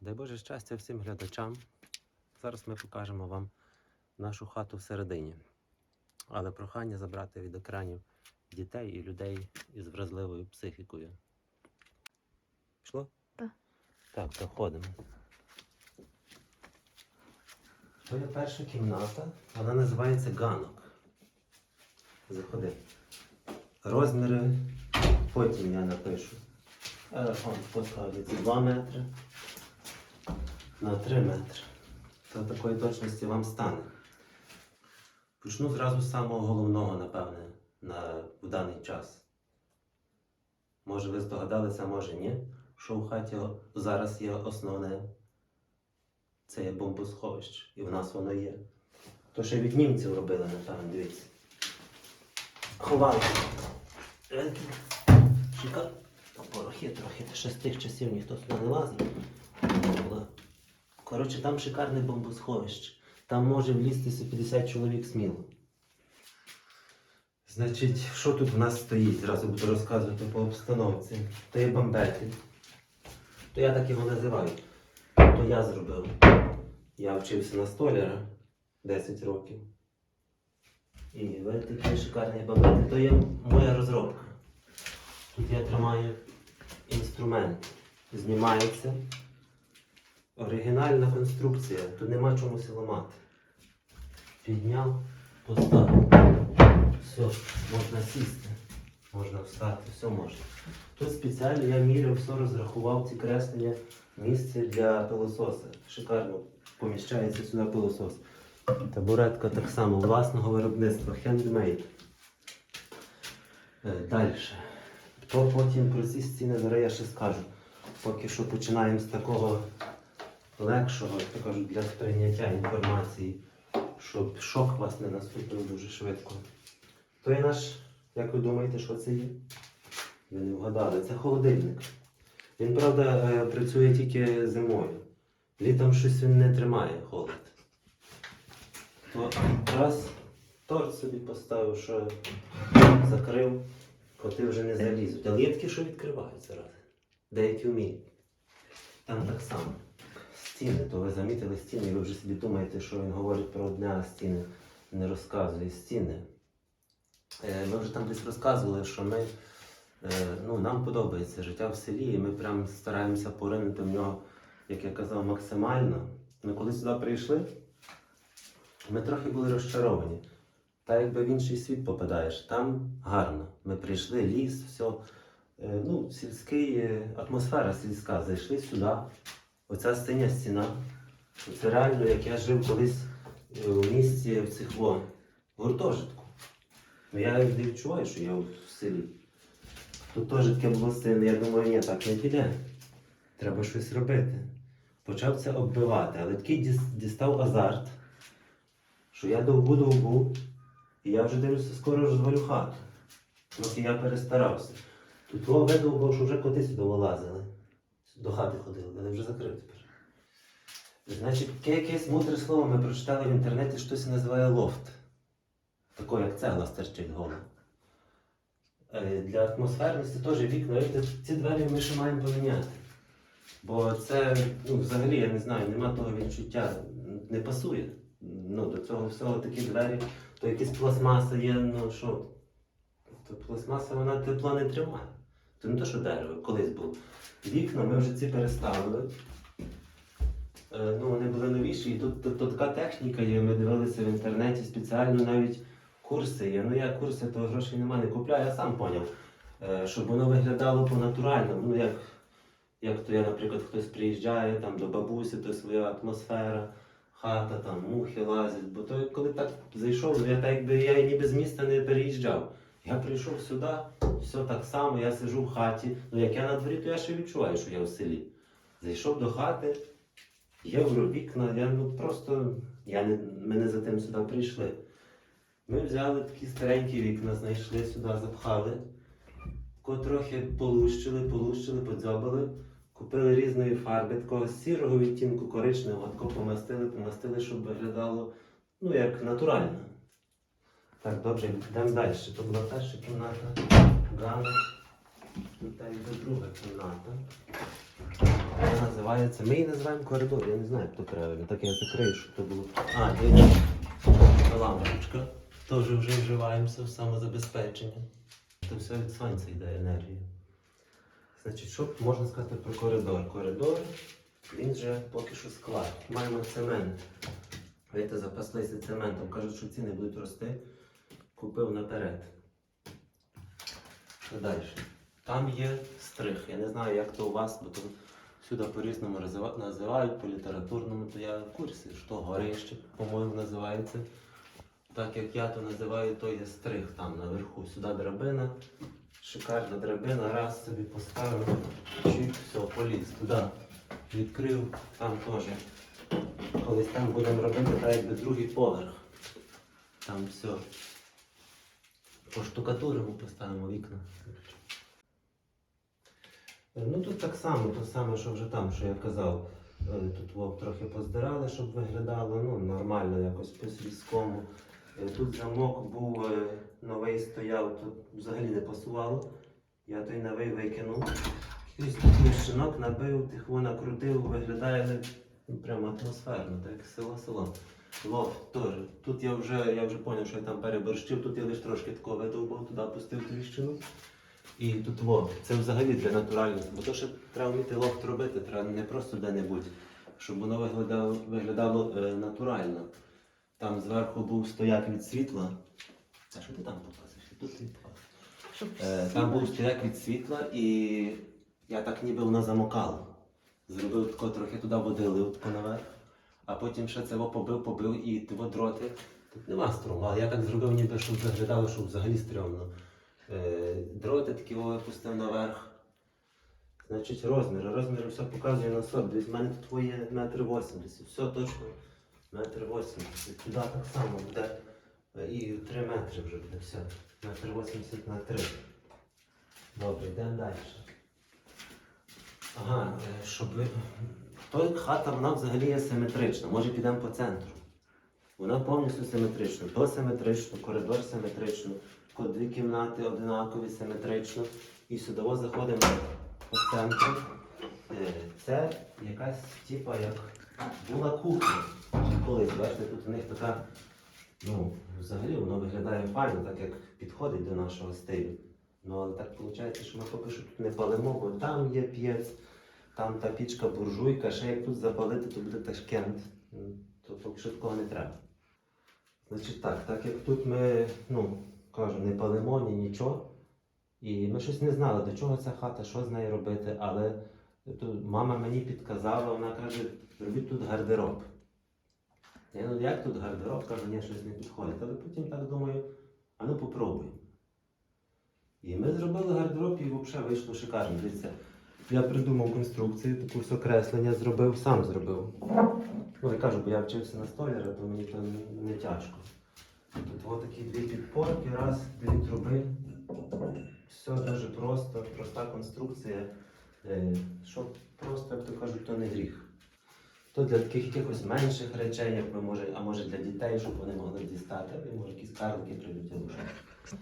Дай Боже щастя всім глядачам. Зараз ми покажемо вам нашу хату всередині. Але прохання забрати від екранів дітей і людей із вразливою психікою. Пішло? Так. Так, заходимо. То є перша кімната. Вона називається ганок. Заходи. Розміри потім я напишу. Е, Он поставиться 2 метри на 3 метри. То такої точності вам стане. Почну зразу з самого головного, напевне, на, в даний час. Може ви здогадалися, може ні, що в хаті зараз є основне. Це є бомбосховище. І в нас воно є. То ще від німців робили, напевно, дивіться. Ховали. Е, Шикар. Порохи трохи ще з тих часів ніхто сюди не лазив. Коротше, там шикарне бомбосховище. Там може влізтися 50 чоловік сміло. Значить, що тут в нас стоїть? Зразу буду розказувати по обстановці. То є бомбети. То я так його називаю. То я зробив. Я вчився на столяра 10 років. І ви такі шикарні бомбети. То є моя розробка. Тут я тримаю інструмент. Знімається. Оригінальна конструкція. Тут нема чомусь ламати. Підняв, поставив. Все, можна сісти, можна встати, все можна. Тут спеціально я міряв, все розрахував ці креслення, місце для пилососа. Шикарно поміщається сюди пилосос. Табуретка так само власного виробництва, handmade. Далі. То потім про ці стіни зараз я ще скажу. Поки що починаємо з такого легшого, як кажуть, для сприйняття інформації, щоб шок вас не наступив дуже швидко. То є наш, як ви думаєте, що це є? Ви не вгадали, це холодильник. Він, правда, е, працює тільки зимою. Літом щось він не тримає холод. То раз торт собі поставив, що закрив, коти вже не залізуть. Але є такі, що відкривають зараз. Деякі вміють. Там так само. Стіни, то ви замітили стіни, і ви вже собі думаєте, що він говорить про одне, а стіни не розказує стіни. Е, Ми вже там десь розказували, що ми, е, ну, нам подобається життя в селі, і ми прям стараємося поринути в нього, як я казав, максимально. Ми коли сюди прийшли, ми трохи були розчаровані. Та якби в інший світ попадаєш, там гарно. Ми прийшли, ліс, все. Ну, сільський, е, атмосфера сільська. Зайшли сюди. Оця синя стіна. Це реально, як я жив колись е, у місті в цих во, гуртожитку. Ну я не відчуваю, що я в селі. Тут теж таке було сильне, я думаю, ні, так не піде. Треба щось робити. Почав це оббивати, але такий дістав азарт, що я довбу довбу, і я вже дивлюся, скоро розвалю хату. Трохи я перестарався. Тут видовбав, що вже коти сюди вилазили. До хати ходили, але вже закрив тепер. Значить, якесь мудре слово ми прочитали в інтернеті, що це називає лофт. Тако, як цегла стерчить гола. Е, Для атмосферності теж вікна, ці двері ми ще маємо поміняти. Бо це, ну, взагалі, я не знаю, нема того відчуття, не пасує. Ну, до цього всього такі двері, то якісь пластмаса є, ну що. То пластмаса вона тепло не тримає. То не то, що дерево, колись було. Вікна ми вже ці переставили. Е, ну, вони були новіші, і тут, тут, тут така техніка є, ми дивилися в інтернеті спеціально навіть курси є. Ну я курси, то грошей немає, не купляю, я сам поняв. Е, щоб воно виглядало по-натуральному. Ну, як, як то я, наприклад, хтось приїжджає там, до бабусі, то своя атмосфера, хата, там, мухи лазять. Бо то коли так зайшов, я так якби я ніби з міста не переїжджав. Я прийшов сюди, все так само, я сижу в хаті. Ну як я на дворі, то я ще відчуваю, що я в селі. Зайшов до хати, є в вікна, я ну просто я не, ми не за тим сюди прийшли. Ми взяли такі старенькі вікна, знайшли сюди, запхали, ко трохи полущили, полущили, подзьобали, купили різної фарби, такого сірого відтінку, коричневого, тако помастили, помастили, щоб виглядало ну, як натурально. Так, добре, йдемо далі. То була перша кімната, ганок. Тут йде друга кімната. Вона називається. Ми її називаємо коридор, я не знаю, як то правильно. Так я закрию, щоб то було. А, є лампочка. Теж вже вживаємося в самозабезпечення. Це все від сонця йде енергія. Значить, що можна сказати про коридор? Коридор, він же поки що склад. Маємо цемент. Видите, запаслися цементом. Кажуть, що ціни будуть рости. Купив наперед. Далі? Там є стрих. Я не знаю, як то у вас, бо то сюди по-різному називають, по літературному, то я в курсі, що горище, по-моєму, називається. Так як я то називаю, то є стрих там наверху. Сюди драбина. Шикарна драбина, раз собі поставив, чик, все, поліз туди. Відкрив, там теж. Колись там будемо робити так якби другий поверх. Там все. Поштукатуримо, поставимо вікна. Е, Ну тут так само, то саме, що вже там, що я казав. Е, Тут во, трохи поздирали, щоб виглядало ну, нормально, якось по-сільському. Е, Тут замок був новий стояв, тут взагалі не пасувало. Я той новий викинув. Якийсь такий шинок набив, тихо накрутив, виглядає ну, прямо атмосферно, так як село-село. Лофт теж. Тут я вже, я вже зрозумів, що я там переборщив, тут я лише трошки такого видовбав, туди пустив тріщину. І тут лофт. Це взагалі для натуральності. Бо то, що треба вміти лофт робити, треба не просто де-небудь, щоб воно виглядало, виглядало е, натурально. Там зверху був стояк від світла. А що ти там показуєш? Тут ти показуєш. Е, Там був стояк від світла і я так ніби воно замокало. Зробив тако трохи туди водили отко наверх, а потім ще це побив, побив і того дроти. Тут нема струму, але я так зробив, ніби щоб виглядало, щоб взагалі стрьомно. Е, Дроти такі випустив наверх. Значить, розміри. Розміри все показує на собі. В мене тут твоє метр вісімдесят. Все точно метр вісімдесят. Туди так само буде. Е, І три метри вже буде все. Метр вісімдесят на три. Добре, йдемо далі. Ага, е, щоб. Той хата вона взагалі є симетрична. Може підемо по центру. Вона повністю симетрична. То симетрично, коридор симетрично, дві кімнати одинакові симетрично. І сюди заходимо по центру. Е, Це якась типа як була кухня. Колись, бачите, тут у них така, ну, взагалі воно виглядає файно, так як підходить до нашого стилю. Ну, але так виходить, що ми поки що тут не палимо, бо там є п'єць, там та пічка буржуйка, ще як тут запалити, то буде ташкент. М, То поки що такого не треба. Значить так, так як тут ми, ну, кажу, не палимо, ні нічого. І ми щось не знали, до чого ця хата, що з нею робити, але тут мама мені підказала, вона каже, робіть тут гардероб. Я ну як тут гардероб? Кажу, ні, щось не підходить. Але потім так думаю, а ну попробуємо. І ми зробили гардероб і взагалі вийшло шикарно. Дивіться, я придумав конструкцію, таку все креслення зробив, сам зробив. Ну, я кажу, бо я вчився на столяра, то мені то не тяжко. Тут от такі дві підпорки, раз, дві труби. Все дуже просто, проста конструкція. Е, Що просто, як то кажуть, то не гріх. То для таких якихось менших речей, як ми може, а може для дітей, щоб вони могли дістати, або може якісь карлики що.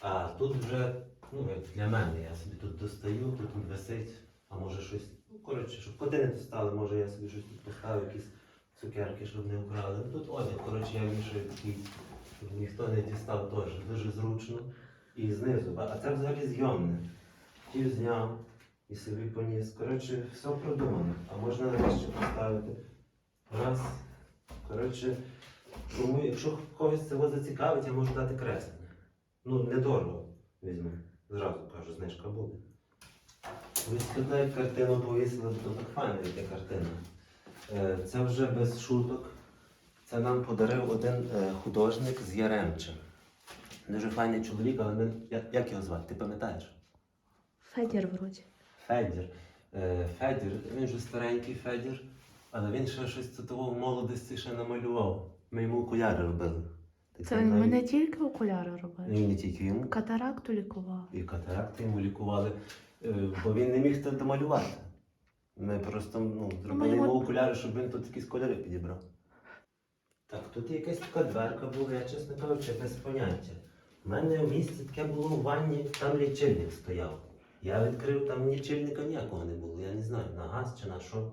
А тут вже, ну як для мене, я собі тут достаю, тут він висить, а може щось. Ну, коротше, щоб коти не достали, може я собі щось тут поставив, якісь цукерки, щоб не украли. Ну, Тут одяг, коротше, я вішаю такий, щоб ніхто не дістав теж. Дуже зручно. І знизу. А це взагалі зйомне. Ті зняв і собі поніс. Коротше, все продумано. А можна вище поставити. Раз. Коротше, тому якщо когось це зацікавить, я можу дати креслення. Ну, недорого візьму. Зразу кажу, знижка буде. Ось тут навіть картину повісили, то так файна яка картина. Е, Це вже без шуток. Це нам подарив один е, художник з Яремча. Дуже файний чоловік, але ми... як, його звати? Ти пам'ятаєш? Федір вроді. Федір. Е, Федір, він же старенький Федір, але він ще щось того в молодості ще намалював. Ми йому окуляри робили. Це він навіть- не тільки окуляри робив, Ну, і не тільки йому. катаракту лікував. І катаракти йому лікували, е, бо він не міг це домалювати. Ми просто ну, зробили йому- окуляри, щоб він тут якісь кольори підібрав. Так, тут якась така дверка була, я чесно кажучи, без поняття. У мене в місті таке було в ванні, там лічильник стояв. Я відкрив, там лічильника ніякого не було. Я не знаю, на газ чи на що.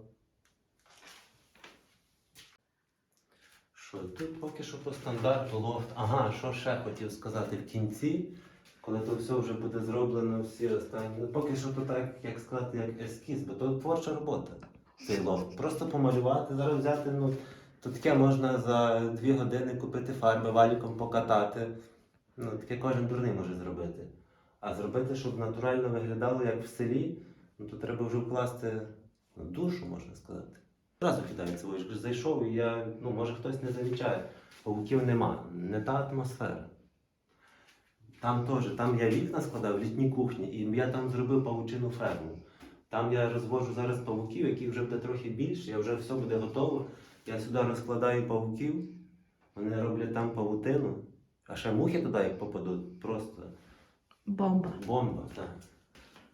Що, тут поки що по стандарту лофт. Ага, що ще хотів сказати в кінці, коли то все вже буде зроблено, всі останні. Ну, поки що то так, як сказати, як ескіз, бо то творча робота. Цей лофт. Просто помалювати, зараз взяти, ну, то таке можна за дві години купити фарби, валіком покатати. Ну, таке кожен дурний може зробити. А зробити, щоб натурально виглядало як в селі, ну то треба вже вкласти ну, душу, можна сказати. Одразу кидається, ось ж зайшов, і я, ну, може хтось не замічає. Павуків нема, не та атмосфера. Там теж, там я вікна складав в літній кухні, і я там зробив павучину ферму. Там я розвожу зараз павуків, які вже буде трохи більше, я вже все буде готово. Я сюди розкладаю павуків, вони роблять там павутину, а ще мухи туди як попадуть, просто Бомба. бомба. Так,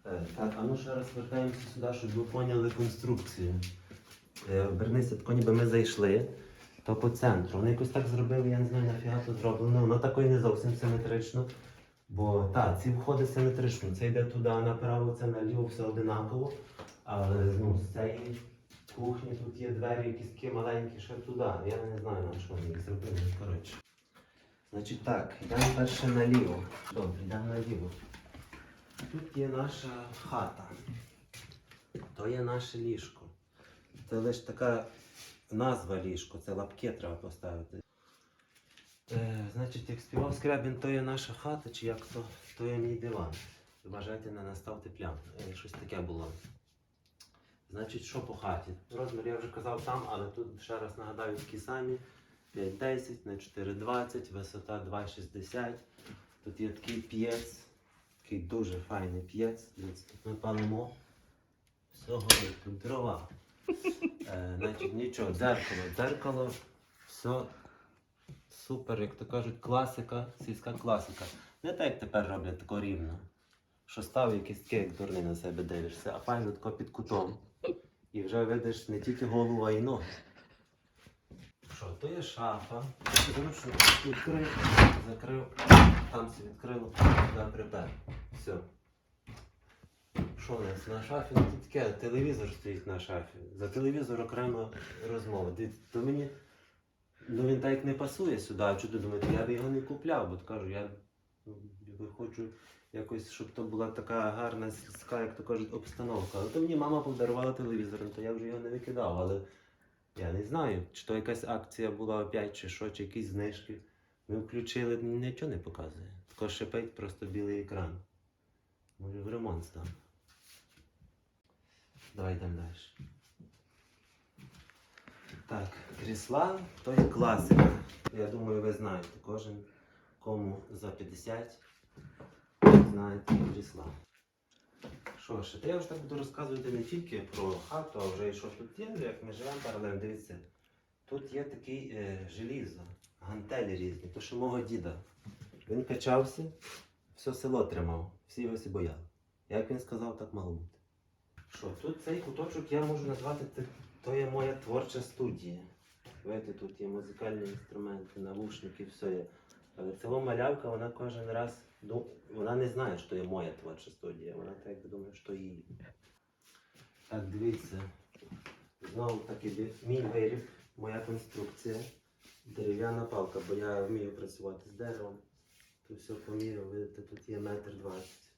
Е, так а ну ще раз вертаємося сюди, щоб ви поняли конструкцію. Е, Вернися, тако ніби ми зайшли, то по центру. Вони якось так зробили, я не знаю, нафіга то зроблено. Воно такої не зовсім симетрично. Бо так, ці входи симетрично. Це йде туди направо, це наліво, все одинаково. Але ну, з цієї кухні тут є двері якісь такі маленькі, ще туди. Я не знаю, на що вони їх зробили. Коротше. Значить так, йдемо перше наліво. Добре, йдемо наліво. Тут є наша хата. То є наше ліжко. Це лише така назва ліжко, це лапки треба поставити. Е, значить, як співав Скрябін, то є наша хата, чи як то, то є мій диван. Бажайте не наставте плям. Е, щось таке було. Значить, що по хаті? Розмір я вже казав там, але тут ще раз нагадаю такі самі. 5,10 на 4,20, висота 2,60. Тут є такий п'єц, такий дуже файний п'єц. Дивіться, Тут ми палимо. Все горить, тут дрова. Е, значить, нічого, дзеркало, дзеркало, все супер, як то кажуть, класика, сільська класика. Не так, як тепер роблять тако рівно. Що став якийсь такий, як дурний на себе дивишся, а файно тако під кутом. І вже видиш не тільки голову, а й ноги. Що, то є шафа. Відкрив, закрив, там все відкрило, туди припер. Все. Що у нас на шафі? Ну, таке, телевізор стоїть на шафі. За телевізор окрема розмова. То мені, ну він так не пасує сюди, а чого думаєте, я б його не купляв, бо кажу, я ну, хочу якось, щоб то була така гарна сільська, як то кажуть, обстановка. Але то мені мама подарувала телевізор, ну, то я вже його не викидав, але я не знаю, чи то якась акція була опять, чи що, чи якісь знижки. Ми включили, нічого не показує. Тако шипить просто білий екран. Може в ремонт став. Давай йдемо далі. Так, крісла то є класика. Я думаю, ви знаєте, кожен кому за 50 знаєте крісла. Що ж, то я вже так буду розказувати не тільки про хату, а вже і що тут є, як ми живемо паралельно. Дивіться, тут є такий е, желізо, гантелі різні, то що мого діда. Він качався, все село тримав, всі його всі бояли. Як він сказав, так мало бути. Що, тут цей куточок я можу назвати, це- то є моя творча студія. Бачите, тут є музикальні інструменти, навушники, все є. Але цього малявка, вона кожен раз, ну, вона не знає, що є моя творча студія. Вона так думає, що її. Так, дивіться. Знову таки мій виріб, моя конструкція. Дерев'яна палка, бо я вмію працювати з деревом. Тут все поміряв, видите, тут є метр двадцять.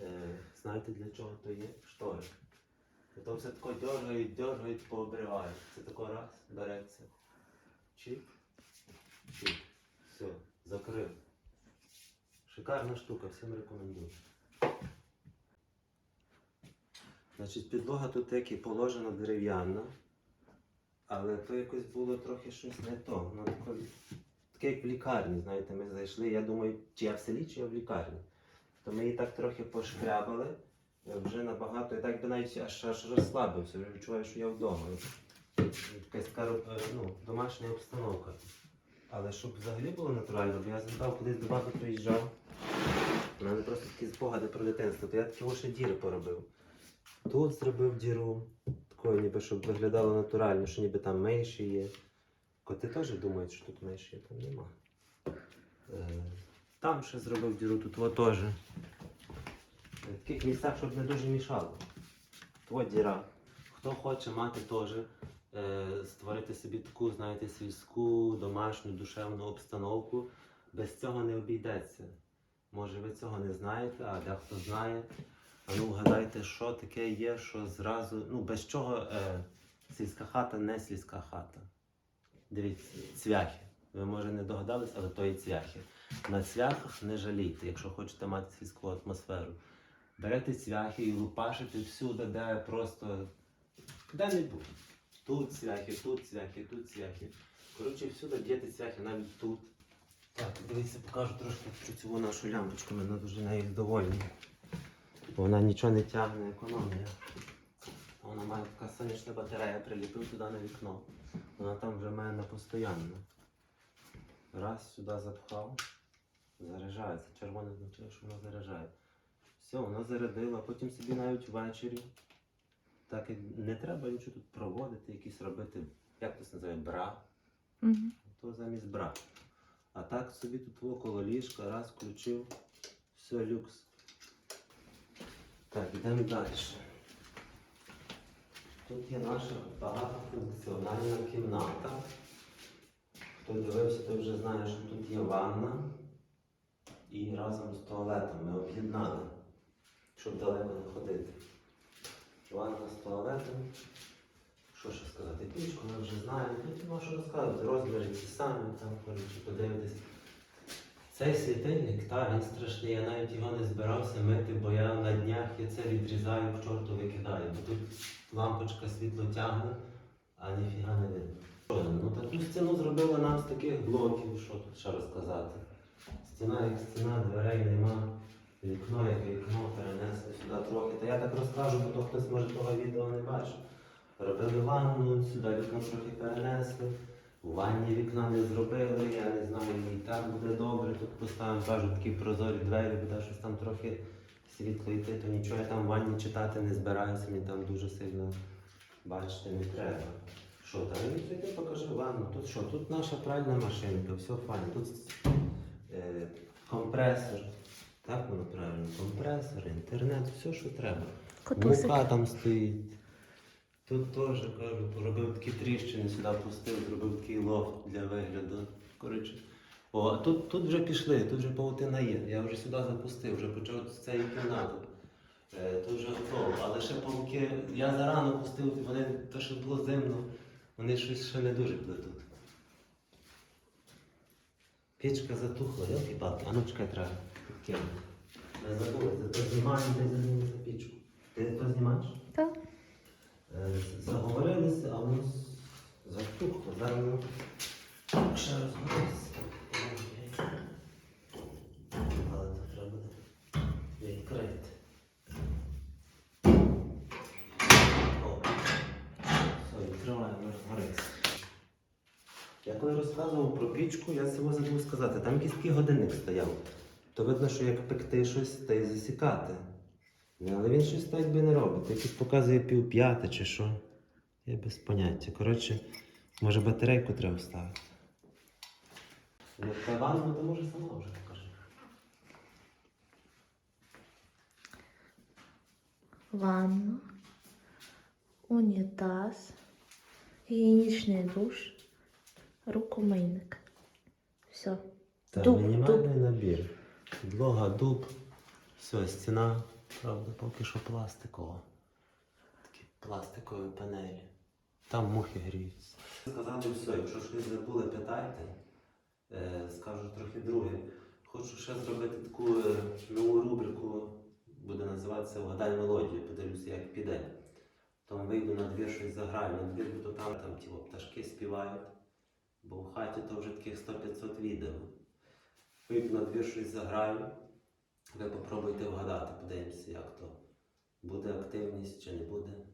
Е, знаєте для чого то є? Штори. То все тако дергають, дергають, пообривають. Це тако раз, береться. Чик, чик. Все, закрив. Шикарна штука, всім рекомендую. Значить, підлога тут як і положена дерев'яна, але то якось було трохи щось не то. Воно таке, таке як в лікарні, знаєте, ми зайшли, я думаю, чи я в селі, чи я в лікарні. То ми її так трохи пошкрябали, е, вже набагато, і так би навіть аж, аж розслабився, вже відчуваю, що я вдома. Якась така е, ну, домашня обстановка. Але щоб взагалі було натурально, бо я згадав, колись до баби приїжджав. У мене просто такі спогади про дитинство, то я такі лише діри поробив. Тут зробив діру, такою, ніби щоб виглядало натурально, що ніби там миші є. Коти теж думають, що тут миші, є, там нема. Там ще зробив діру, тут теж. В таких місцях, щоб не дуже мішало. От діра. Хто хоче мати теж е, створити собі таку, знаєте, сільську, домашню, душевну обстановку, без цього не обійдеться. Може, ви цього не знаєте, а дехто знає. А ну вгадайте, що таке є, що зразу, ну без чого е, сільська хата не сільська хата. Дивіться, цвяхи. Ви може не догадались, але то і цвяхи. На цвяхах не жалійте, якщо хочете мати сільську атмосферу. Берете цвяхи і лупашите всюди, де просто де-небудь. Тут цвяхи, тут цвяхи, тут цвяхи. Коротше, всюди діти цвяхи, навіть тут. Так, дивіться, покажу трошки цю нашу лямпочку, мене дуже нею довольні. Бо вона нічого не тягне, економія. Вона має така сонячна батарея, приліпив туди на вікно. Вона там вже в мене постійно. Раз сюди запхав, заряджається. Червоне означає, що воно заряджає. Все, воно зарядило, потім собі навіть ввечері. Так як не треба нічого тут проводити, якісь робити, як це називає, бра. Угу. То замість бра. А так собі тут около ліжка, раз включив, все, люкс. Так, йдемо далі. Тут є наша багатофункціональна кімната. Хто дивився, той вже знає, що тут є ванна. І разом з туалетом ми об'єднали, щоб далеко не ходити. Ванна з туалетом. Що ще сказати? Пічку ми вже знаємо. Тут нема що розказувати. Розміри ті самі, там коротше, подивитись. Цей світильник, та, він страшний, я навіть його не збирався мити, бо я на днях я це відрізаю, к чорту викидаю. Бо тут лампочка світло тягне, а ніфіга не видно. Ну таку стіну зробили нам з таких блоків, що тут ще розказати. Стіна як стіна, дверей нема, вікно як вікно, перенесли сюди трохи. Та я так розкажу, бо то хтось може того відео не бачив. Робили ванну, сюди вікно трохи перенесли. У ванні вікна не зробили, я не знаю, і так буде добре. Тут поставимо, кажу, такі прозорі двері, буде щось там трохи світло йти, то нічого я там в ванні читати не збираюся, мені там дуже сильно бачити не треба. Що там? Ну, ти покажи ванну. Тут що? Тут наша пральна машинка, все файно. Тут е, компресор. Так воно правильно? Компресор, інтернет, все, що треба. Котусик. Мука там стоїть. Тут теж кажу, поробив такі тріщини, сюди пустив, зробив такий лофт для вигляду. Коротше. О, а тут, тут вже пішли, тут вже паутина є. Я вже сюди запустив, вже почав з цієї кімнати. Е, тут вже готово. Але ще пауки, я зарано пустив, вони то, що було зимно, вони щось ще не дуже плетуть. тут. Печка затухла, йолки палки а ну чекай, треба підкинути. Не забули, це знімаємо, не забули за пічку. Ти то знімаєш? Так. Е, Заговорилися, а воно затухло. Зараз ще розговориться. Але це треба буде відкрити. О, все, відкриваємо, розгориться. Я коли розказував про пічку, я цього забув сказати. Там якийсь годинник стояв. То видно, що як пекти щось, та й засікати. Ну, Але він щось так якби не робить. Якийсь показує пів п'яте чи що. Я без поняття. Коротше, може батарейку треба вставити. Як ванну, то може сама вже покаже. Ванна, унітаз, гігієнічний душ, рукомийник. Все. Так, Дуб, мінімальний набір. Підлога, дуб, все, стіна, правда, поки що пластикова. Такі пластикові панелі. Там мухи гріються. Сказали все, якщо щось забули, питайте. Е, скажу трохи друге. Хочу ще зробити таку е, нову рубрику, буде називатися Вгадай мелодію, подивлюся, як піде. Там вийду на двір щось заграю, на двір буду там, там ті пташки співають. Бо в хаті то вже таких 100-500 відео. Вийду на двір щось заграю. Ви попробуйте вгадати, подивимося, як то. Буде активність чи не буде.